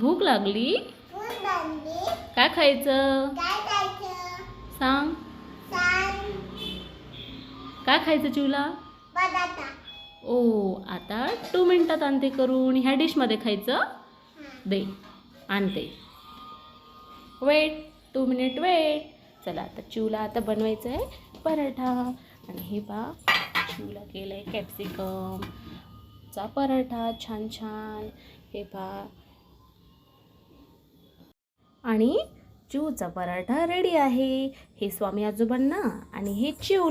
भूक लागली? काय खायचं? काय खायचं? सांग. सांग. काय खायचं चिवला? ओ आता टू मिनटात आणते करून. ह्या डिशमध्ये खायचं? हां. दे आणते. वेट टू मिनिट वेट चला आता चिवला आता बनवायचं आहे. पराठा. आणि हे पा चिवला केलं आहे कॅप्सिकम चा पराठा. छान छान. हे पा आणि चिवचा पराठा रेडी आहे. हे स्वामी आजोबांना आणि हे चिव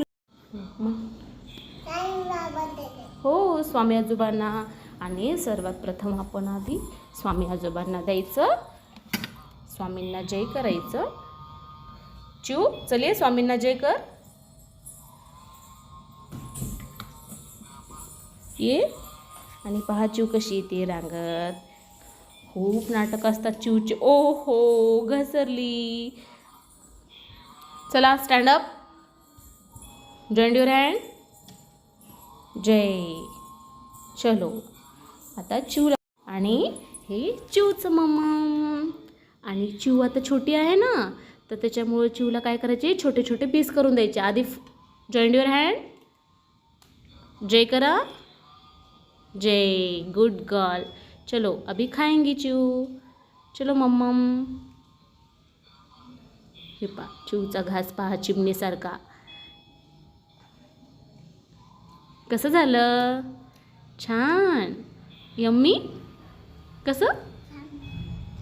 हो स्वामी आजोबांना. आणि सर्वात प्रथम आपण आधी स्वामी आजोबांना द्यायचं. स्वामींना जय करायचं. चू चलिये स्वामींना जय कर. ये. आणि पहा चिव कशी येते रांगत. खूप नाटक असतात. चिवचे ओ हो घसरली. चला stand up joint your hand जय. चलो. आता चिवला आणि हे चिवचं मम्मा आणि चिव आता छोटी आहे ना तर त्याच्यामुळे चिवला काय करायचे? छोटे छोटे पीस करून द्यायचे. आधी जॉईंट युअर हँड जय करा. जय. गुड गर्ल चलो अभी खाएंगी चिव चलो मम्मम। हे पा चिवचा घास पहा चिमणीसारखा। कसं झालं? छान. यम्मी? कसं?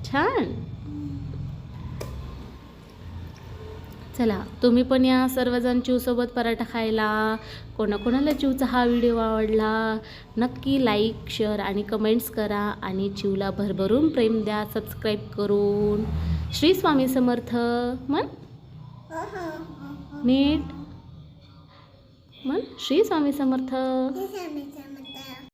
छान. चला तुम्ही पण या सर्वजण चिवसोबत पराठा खायला. कोणाकोणाला चिवचा हा व्हिडिओ आवडला नक्की लाईक शेअर आणि कमेंट्स करा आणि चिवला भरभरून प्रेम द्या सबस्क्राईब करून. श्री स्वामी समर्थ मन नीट. मन श्री स्वामी समर्थ.